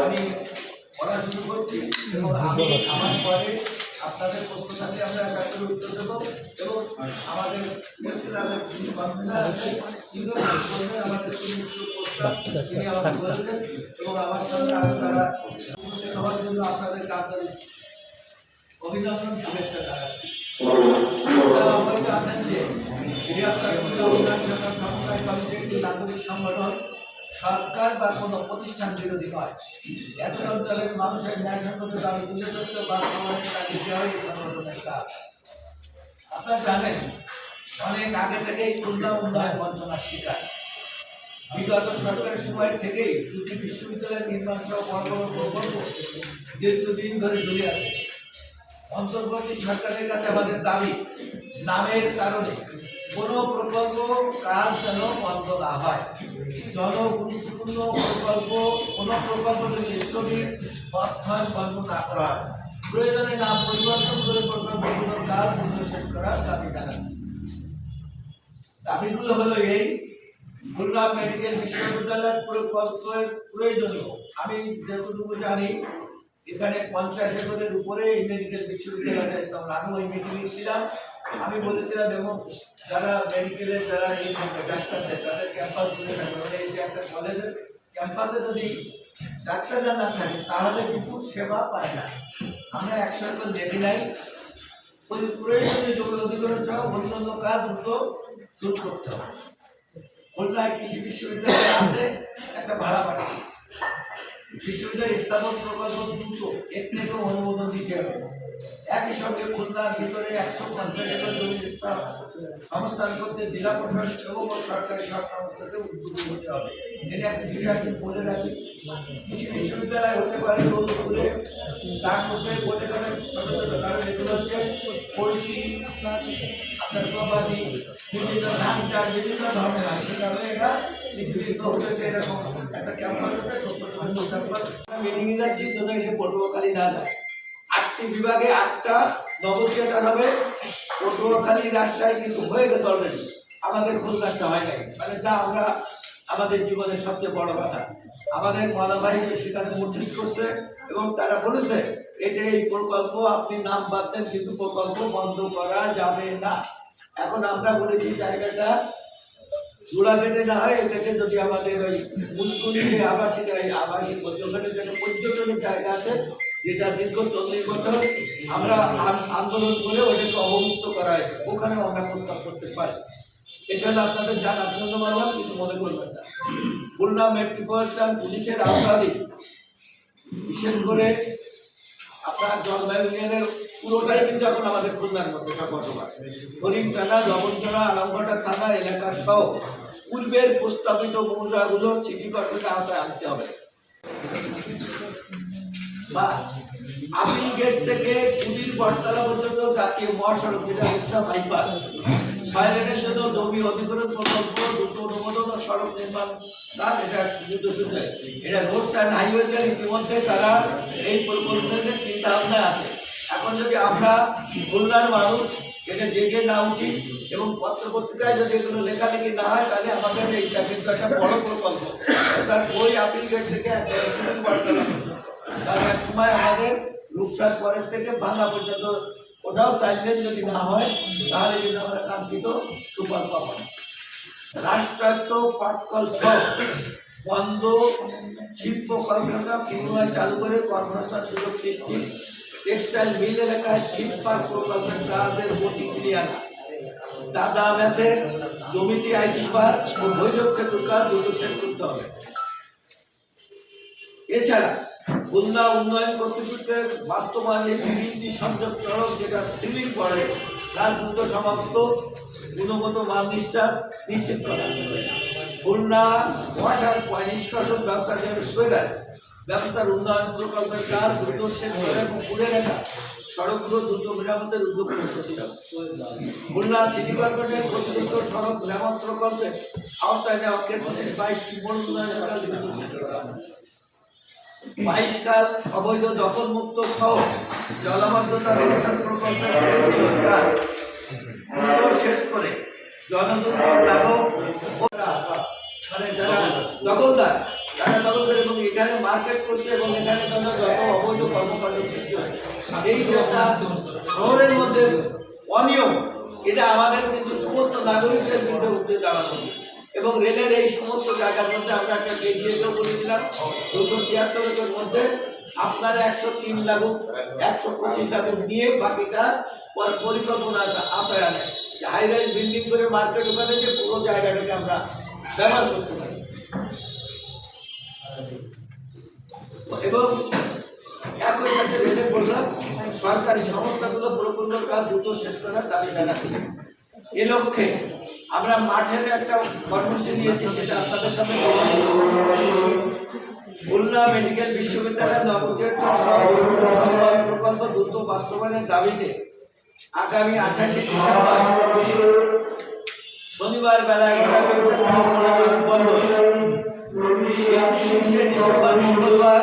আমি পড়া করছি এবং আমি আমার পরে আপনাদের প্রশ্ন থাকলে আমরা একাত্তর উত্তর দেবো এবং আমাদের এবং আমার জন্য আপনাদেরকে আন্তরিক অভিনন্দন শুভেচ্ছা জানাচ্ছি আপনারা আছেন যে খুলনা উন্নয়ন সরকার নাগরিক সংগঠন সরকার বা কোনো প্রতিষ্ঠান বিরোধী নয়। এত অঞ্চলের মানুষের ন্যায়সঙ্গত দাবি তুলে ধরতে বাস্তবায়নের হয় এই সংগঠনের কাজ আপনারা জানেন, অনেক আগে থেকেই খুলনা উন্নয়ন বঞ্চনার শিকার বিগত সরকারের সময় থেকেই দুটি বিশ্ববিদ্যালয় নির্মাণ সহ বড় প্রকল্প দীর্ঘদিন ধরে ঝুলে আছে অন্তর্বর্তী সরকারের কাছে আমাদের দাবি, নামের কারণে কোনো প্রকল্প কাজ যেন বন্ধ না হয়। জনগুরুত্বপূর্ণ প্রকল্প কোনো প্রকল্প যদি স্থগিত অর্থায়ন বন্ধ না করা হয়। প্রয়োজনে নাম পরিবর্তন করে প্রকল্পগুলোর কাজ দ্রুত করার দাবি জানাচ্ছি দাবিগুলো হলো এই, খুলনা মেডিকেল বিশ্ববিদ্যালয়ের প্রকল্পের প্রয়োজনীয়। আমি যতটুকু জানি এখানে পঞ্চাশ একরের উপরে মেডিকেল বিশ্ববিদ্যালয়টা ইসলাম আমি ওই মিটিংয়ে ছিলাম। আমি বলেছিলাম এবং যারা মেডিকেলের যারা এই ডাক্তারদের তাদের ক্যাম্পাস ঘুরে থাকবে মানে একটা কলেজের ক্যাম্পাসে যদি ডাক্তাররা না থাকে, তাহলে কিন্তু সেবা পায় না। আমরা একশো একর দেখি নাই। ওই প্রয়োজনীয় জমি অধিগ্রহণ সহ অন্যান্য কাজ দ্রুত শুরু করতে হবে। খুলনায় কৃষি বিশ্ববিদ্যালয় আছে, একটা ভাড়া পাঠা বিশ্ববিদ্যালয় স্থাপন প্রকল্প দ্রুত থেকেও অনুমোদন দিতে হবে। একই সঙ্গে খুলনার ভিতরে একশো পঞ্চাশ একর জমির স্থান সংস্থান করতে জেলা প্রশাসন এবং সরকারি সংস্থাকে উদ্যোগী হতে হবে। এটা একটি বিষয় আমি বলে রাখি। কৃষি বিশ্ববিদ্যালয় হতে পারে দৌলতপুরে তার মধ্যে বলে গেলে ছোট ছোট কারণ এগুলো হচ্ছে পোলট্রি আপনার গবাদি, বিভিন্ন ধান চাষ, বিভিন্ন ধরনের আছে। কারণে এটা স্বীকৃত এরকম। আটটি বিভাগে আটটা কিন্তু হয়ে আমাদের হয় নাই। মানে যা আমরা আমাদের জীবনের সবচেয়ে বড় বাধা। আমাদের মালাবাহিনী সেখানে মসজিদ করছে এবং তারা বলেছে এটা এই প্রকল্প, আপনি নাম বাদ দেন, কিন্তু প্রকল্প বন্ধ করা যাবে না। এখন আমরা বলেছি, জায়গাটা জোড়া কেটে না হয়, এটাকে যদি আমাদের ওই মুলকুলি আবাসিক আবাসিক বলছে, ওখানে যেটা পর্যটনের জায়গা আছে, যেটা দীর্ঘ চল্লিশ বছর আমরা আন্দোলন করে ওটাকে অবমুক্ত করা হয়েছে ওখানেও আমরা প্রস্তাব করতে পারি। এটা হলো আপনাদের জানার জন্য বললাম কিছু মনে করবেন না। খুলনা মেট্রোপলিটন পুলিশের আওতাধীন। বিশেষ করে আপনার জলবায়ু ইউনিয়নের পুরোটাই কিন্তু এখন আমাদের খুলনার মধ্যে সব বসবাস। হরিণ টানা লবণটানা আলমঘাটা থানা, এলাকার সহ পূর্বের প্রস্তাবিত মৌজাগুলো সিটি কর্পোরেটের আওতায় আনতে হবে। বা আপিল গেট থেকে পুরীর বটতলা পর্যন্ত জাতীয় মহাসড়ক যেটা হচ্ছে বাইপাস। ছয় লেনের জন্য জমি অধিগ্রহণ প্রকল্প, দ্রুত অনুমোদন ও সড়ক নির্মাণ। কাজ এটা দ্রুত হয়। এটা রোড অ্যান্ড হাইওয়েজের ইতিমধ্যে তারা এই পরিকল্পনার চিন্তা ভাবনা আছে। এখন যদি আমরা খুলনার মানুষ এটা জেগে না উঠি এবং পত্র পত্রিকায় যদি এগুলো লেখালেখি না হয়, তাহলে আমাদের এই কিন্তু একটা বড় প্রকল্প তার ওই আপিল গেট থেকে পর্যন্ত। তার এক সময় আমাদের রূপসার পরের থেকে ভাঙা পর্যন্ত ওটাও চাইলেন যদি না হয়, তাহলে কিন্তু আমরা কাঙ্ক্ষিত সুফল পাবো। রাষ্ট্রায়ত্ত পাটকল সহ বন্ধ শিল্প কলকারখানা পুনরায় চালু করে কর্মসংস্থান সুযোগ সৃষ্টি টেক্সটাইল মিল এলাকায় শিল্পার প্রকল্পের কাজের ফিরিয়ে আনা দাদা ম্যাচের জমিতে আইটি পার্ক ও ভৈরব সেতুর কাজ দ্রুত শেষ করতে হবে। এছাড়া খুলনা উন্নয়ন কর্তৃপক্ষের বাস্তবায়নের বিভিন্ন সংযোগ সড়ক যেটা থ্রিলিং পড়ে তার দ্রুত সমাপ্ত গুণগত মান নিশ্চাত নিশ্চিত করা। খুলনা পয় নিষ্কাশন ব্যবস্থা যেন সুয়েরাজ ব্যবস্থার উন্নয়ন প্রকল্পের কাজ দ্রুত শেষ করে এবং পুড়ে রাখা সড়কগুলো দ্রুত মেরামতের উদ্যোগ খুলনা সিটি কর্পোরেশনের প্রতিষ্ঠিত সড়ক মেরামত প্রকল্পের আওতায় নেওয়া ক্ষেত্রে বাইশটি মোড় উন্নয়নের কাজ বাইশ কাল অবৈধ দখল মুক্ত সহ জলাবদ্ধতা নিরসন প্রকল্পের শেষ করে জনদুর্ভোগ লাঘব যারা দখলদার, তারা এবং এখানে মার্কেট করছে এবং এখানে তোমরা যত অবৈধ কর্মকাণ্ড সৃষ্টি এই যে একটা শহরের মধ্যে অনিয়ম, এটা আমাদের কিন্তু সমস্ত নাগরিকদের বিরুদ্ধে উঠে দাঁড়ানো। এবং রেলের এই সমস্ত জায়গার মধ্যে আমরা একটা কেজিএসও বলেছিলাম, দুশো তিয়াত্তরের মধ্যে আপনারা একশো তিন লাগুক, একশো পঁচিশ লাগুক নিয়ে বাকিটা পর- পরিকল্পনা আপায় আনে হাই রাইজ বিল্ডিং করে মার্কেট ওখানে যে পুরো জায়গাটাকে আমরা ব্যবহার করতে পারি এবং একই সাথে রেলে বললাম সরকারি সংস্থাগুলো প্রকল্প কাজ দ্রুত শেষ করার দাবি জানাচ্ছি। এ লক্ষ্যে আমরা মাঠের একটা কর্মসূচি নিয়েছি, সেটা আপনাদের সামনে খুলনা মেডিকেল বিশ্ববিদ্যালয়ের প্রকল্প দ্রুত বাস্তবায়নের দাবিতে আগামী আঠাশে ডিসেম্বর শনিবার বেলা এগারোটা বন্ধ। ডিসেম্বর মঙ্গলবার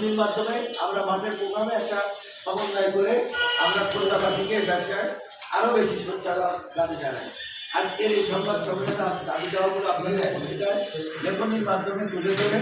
লেখনির মাধ্যমে আমরা মাঠের প্রোগ্রামে একটা সমন্বয় করে আমরা কলকাতাবাসীকে ব্যবসায় আরও বেশি সোচ্চার দাবি জানাই। আজকের এই সংবাদ সম্মেলনে দাবি দেওয়াগুলো আপনাদের লেখনির মাধ্যমে তুলে ধরে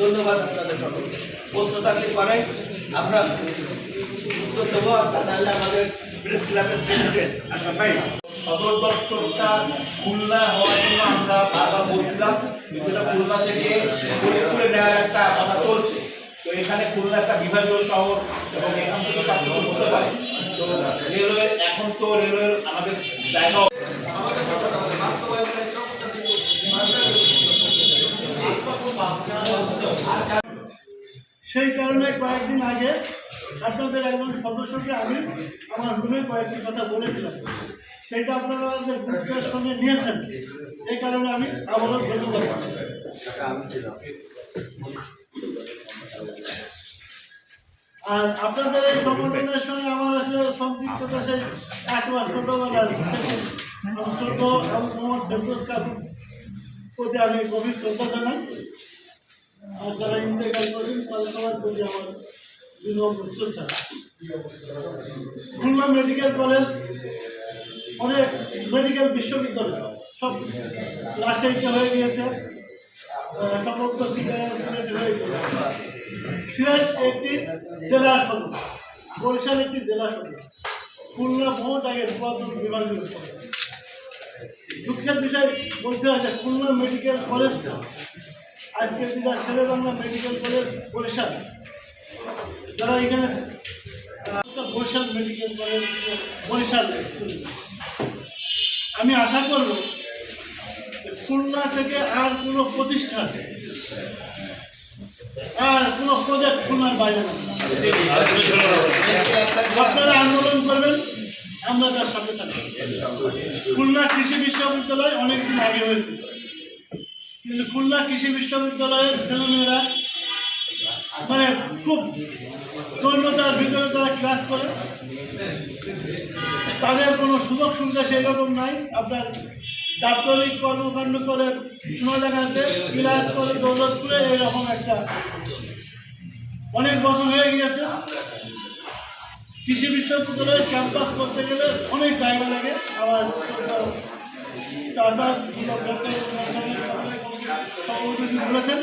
ধন্যবাদ আপনাদের সকলকে। প্রশ্ন থাকলে আমরা উত্তর দেবো। নাহলে আমাদের প্রেস ক্লাবের আচ্ছা সদর দপ্তরটা খুলনা হওয়ার জন্য আমরা বারবার বলছিলাম, কিন্তু খুলনা থেকে ফরিদপুরে চলছে। তো এখানে খুলনা একটা বিভাগীয় শহর এবং এখান থেকে সব কিছু হতে পারে। তো রেলওয়ে এখন তো রেলওয়ের আমাদের জায়গা সেই কারণে কয়েকদিন আগে আপনাদের একজন সদস্যকে আমি আমার রুমে কয়েকটি কথা বলেছিলাম। সেটা আপনারা যে গুরুত্বের সঙ্গে নিয়েছেন, এই কারণে আমি আবারও ধন্যবাদ। আর আপনাদের এই সংগঠনের সঙ্গে আমার আসলে সম্পৃক্ততা সেই একবার ছোটবেলার আমার এবং মোহাম্মদ ফেরদৌস কাকুর প্রতি আমি গভীর শ্রদ্ধা জানাই। আর যারা ইন্তেকাল করেন তাদের সবার প্রতি আমার বিনম্র শ্রদ্ধা। খুলনা মেডিকেল কলেজ অনেক মেডিকেল বিশ্ববিদ্যালয় সব রাজশাহীতে হয়ে গিয়েছে। সমগ্র সিলেট হয়ে গিয়েছে। সিলেট একটি জেলা সদর। বরিশাল একটি জেলা সদর। খুলনা আগে। দুঃখের বিষয় বলতে হয় যে খুলনা মেডিকেল কলেজটা আজকে যেটা মেডিকেল কলেজ বরিশাল। যারা এখানে বরিশাল মেডিকেল কলেজ, বরিশাল। আমি আশা করব খুলনা থেকে আর কোনো প্রতিষ্ঠান হয়েছে। কিন্তু খুলনা কৃষি বিশ্ববিদ্যালয়ের ছেলেমেয়েরা মানে খুব দৈন্যতার ভিতরে তারা ক্লাস করে। তাদের কোনো সুযোগ সুবিধা সেই রকম নাই। আপনার দাপ্তরিক কর্মকাণ্ড চলে সোনাডাঙ্গাতে ক্লাস করে দৌলতপুরে এরকম একটা অনেক বছর হয়ে গিয়েছে। কৃষি বিশ্ববিদ্যালয়ের ক্যাম্পাস করতে গেলে অনেক জায়গা লাগে। আবার চাষা বলেছেন।